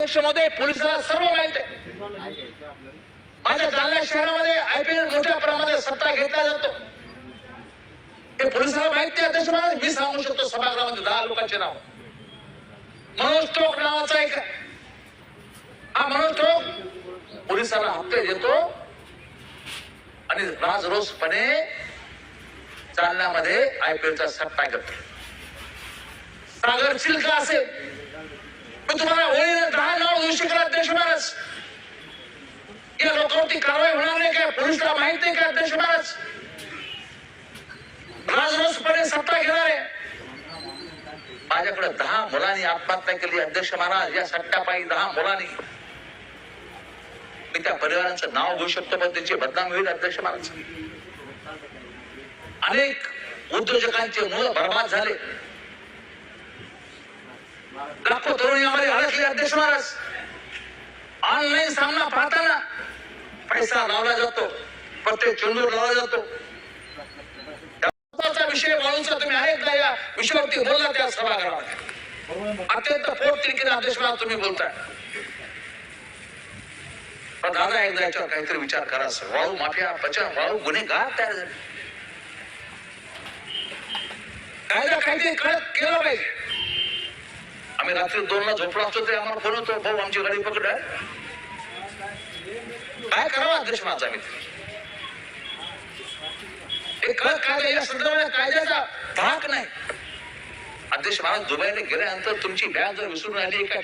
मध्ये पोलिसांना सर्व माहीत आहे. माझ्या जालना शहरामध्ये आयपीएल मोठ्या प्रमाणात सत्ता घेतला जातो. हे पोलिसांना माहिती आहे त्याच्यामुळे मी सांगू शकतो सभागृहामध्ये दहा लोकांचे नाव. मनोज टोक नावाचा एक हा मनोज टोक पोलिसांना हप्ते देतो. आणि राजरोसपणे जालन्यामध्ये आयपीएलचा सट्टा करतो सागर चिल्का असेल. मी तुम्हाला ओळीने दहा नाव देऊ शकला अध्यक्ष महाराज या लोकांवरती कारवाई होणार नाही काय? पोलिसला माहीत नाही का अध्यक्ष महाराज राजरोसपणे सत्ता घेणार आहे. माझ्याकडे दहा मुलांनी आत्महत्या केली अध्यक्ष महाराज. या सट्ट्यापायी दहा मुलांनी. मी त्या परिवारांचं नाव घेऊ शकतो पण त्यांची बदनाम होईल अध्यक्ष महाराज. अनेक उद्योजकांचे मुलं बर्बाद झाले. लाखो तरुणी आम्हाला अडकले अध्यक्ष महाराज. ऑनलाईन सामना पाहताना पैसा लावला जातो प्रत्येक चेंडूर लावला जातो विषय वाळूंचा तुम्ही आहेत ना या विषयावरती बोलला त्या सभागृहात अत्यंत पोटतिडकीने अध्यक्ष महाराज तुम्ही बोलताय पण दादा एकदा याच्यावर काहीतरी विचार करा सर वाळू माफिया पचा वाळू गुन्हेगार तयार झाले कायदा काहीतरी कळत केला पाहिजे आम्ही रात्री दोनला झोपलो असतो ते आम्हाला फोन होतो भाऊ आमची गाडी पकड काय करावं अध्यक्ष माझा? आम्ही. कायद्याचा भाग नाही? अध्यक्ष महाराज दुबईला गेल्यानंतर तुमची बॅग जर विसरून आली काय